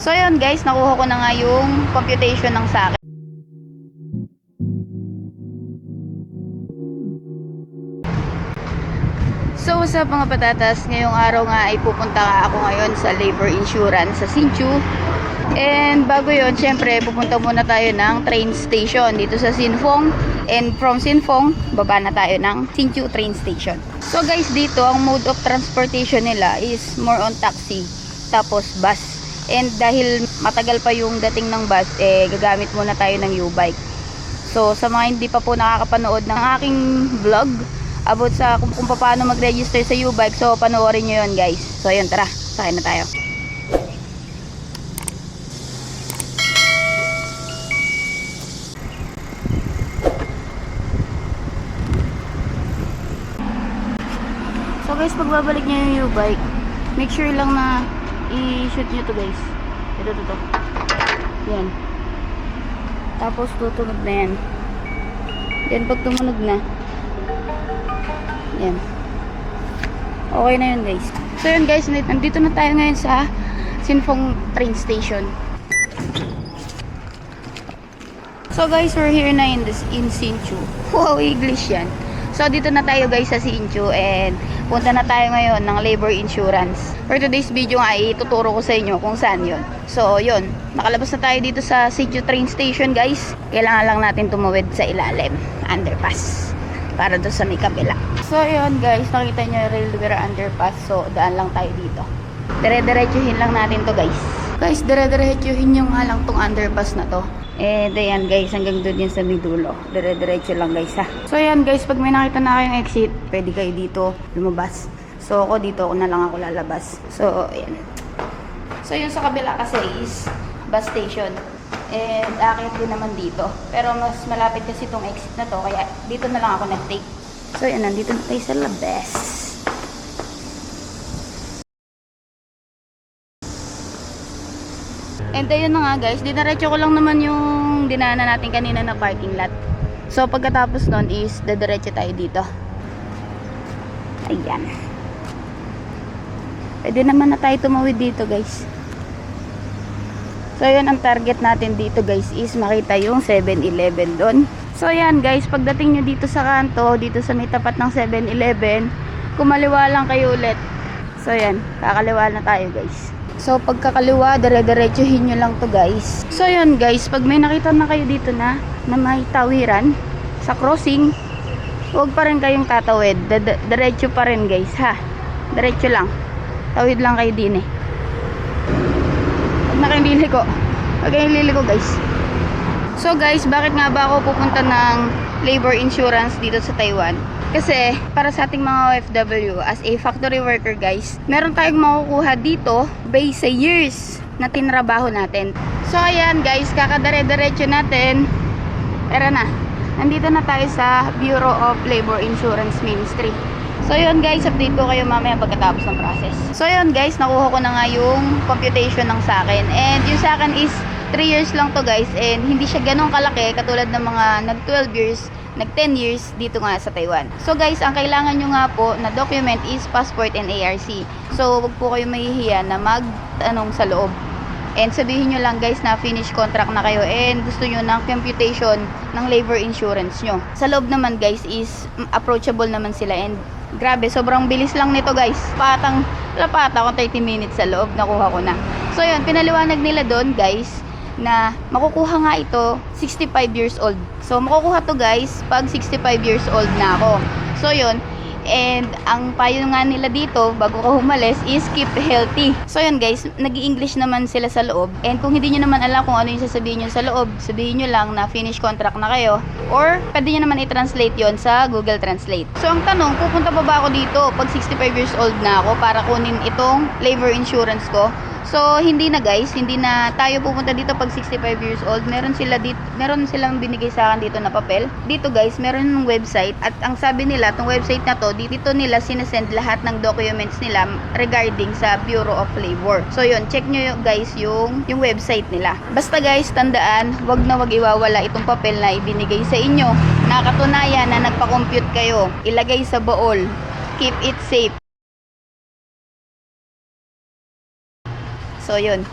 So yun guys, nakuha ko na nga yung computation ng sa akin. So what's up mga patatas, ngayong araw nga ay pupunta ako ngayon sa labor insurance sa Sinchu. And bago yon, syempre pupunta muna tayo ng train station dito sa Sinfong. And from Sinfong, baba na tayo ng Sinchu train station. So guys, dito ang mode of transportation nila is more on taxi, tapos bus. And dahil matagal pa yung dating ng bus, eh gagamit muna tayo ng U-bike. So sa mga hindi pa po nakakapanood ng aking vlog about sa kung, kung paano mag-register sa U-bike, so panoorin nyo yun guys. So yun, tara, sakay na tayo. So guys, pagbabalik nyo yung U-bike, make sure lang na i-shoot nyo to guys. Ito, ito, ito. Yan. Tapos tutunog na yan. Then pag tumunog na, yan. Okay na yun guys. So yun guys, nandito na tayo ngayon sa Sinfong train station. So guys, we're here na in this in Sinchu. Wow, English yan. So dito na tayo guys sa Sinchu and punta na tayo ngayon ng labor insurance. For today's video nga ay tuturo ko sa inyo kung saan yon. So yun, nakalabas na tayo dito sa Sinchu train station guys. Kailangan lang natin tumawid sa ilalim, underpass para doon sa may kabila. So yun guys, nakita nyo yung railway underpass. So daan lang tayo dito. Dire-diretsuhin lang natin to guys. Guys, dire-diretsuhin nyo nga lang tong underpass na to. Eh, ayan guys, hanggang doon yan sa may dulo. Dire-diretso lang guys ha. So ayan guys, pag may nakita na kayong exit, pwede kayo dito lumabas. So ako dito, ako na lang ako lalabas. So ayan. So yun sa kabila kasi is bus station. And akit din naman dito. Pero mas malapit kasi itong exit na to, kaya dito na lang ako nag-take. So yan, nandito na tayo sa labas. And ayun na nga guys, dinaretso ko lang naman yung dinaanan natin kanina na parking lot. So pagkatapos nun is dadiretso tayo dito. Ayan. Pwede naman na tayo tumawid dito guys. So yun ang target natin dito guys is makita yung 7-Eleven doon. So yan guys, pagdating nyo dito sa kanto, dito sa may tapat ng 7-Eleven, kumaliwa lang kayo ulit. So yan, kakaliwa na tayo guys. So pagkakaliwa, dire-diretsuhin nyo lang to guys. So yun guys, pag may nakita na kayo dito na, na may tawiran sa crossing, huwag pa rin kayong tatawid. Diretso pa rin guys ha. Diretso lang. Tawid lang kayo din eh. Huwag na kayong liliko. Huwag kayong liliko guys. So guys, bakit nga ba ako pupunta ng labor insurance dito sa Taiwan? Kasi para sa ating mga OFW as a factory worker guys, meron tayong makukuha dito based sa years na tinrabaho natin. So ayan guys, kakadare-diretso natin. Tara na. Nandito na tayo sa Bureau of Labor Insurance Ministry. So yun guys, update ko kayo mamaya pagkatapos ng process. So yun guys, nakuha ko na nga yung computation ng sa akin. And yung sa akin is 3 years lang to guys and hindi siya ganun kalaki katulad ng mga nag 12 years, nag 10 years dito nga sa Taiwan. So guys, ang kailangan nyo nga po na document is passport and ARC. So wag po kayo mahihiya na mag anong sa loob. And sabihin nyo lang guys na finish contract na kayo and gusto nyo ng computation ng labor insurance nyo. Sa loob naman guys is approachable naman sila and grabe, sobrang bilis lang nito guys. Patang, lapata ko 30 minutes sa loob, nakuha ko na. So yun, pinaliwanag nila doon guys na makukuha nga ito 65 years old. So makukuha to guys pag 65 years old na ako. So yun, and ang payo nga nila dito bago ka humalis is keep healthy. So yun guys, nag english naman sila sa loob. And kung hindi nyo naman alam kung ano yung sasabihin nyo sa loob, sabihin nyo lang na finish contract na kayo. Or pwede nyo naman i-translate yon sa Google Translate. So ang tanong, pupunta pa ba ako dito pag 65 years old na ako para kunin itong labor insurance ko? So, hindi na guys, hindi na tayo pupunta dito pag 65 years old. Meron sila dito, meron silang binigay sa akin dito na papel. Dito guys, meron ng website at ang sabi nila, tong website na to, dito nila sinesend lahat ng documents nila regarding sa Bureau of Labor. So, yun, check nyo guys yung yung website nila. Basta guys, tandaan, wag na wag iwawala itong papel na ibinigay sa inyo. Nakatunayan na nagpa-compute kayo. Ilagay sa baol. Keep it safe. So, yun.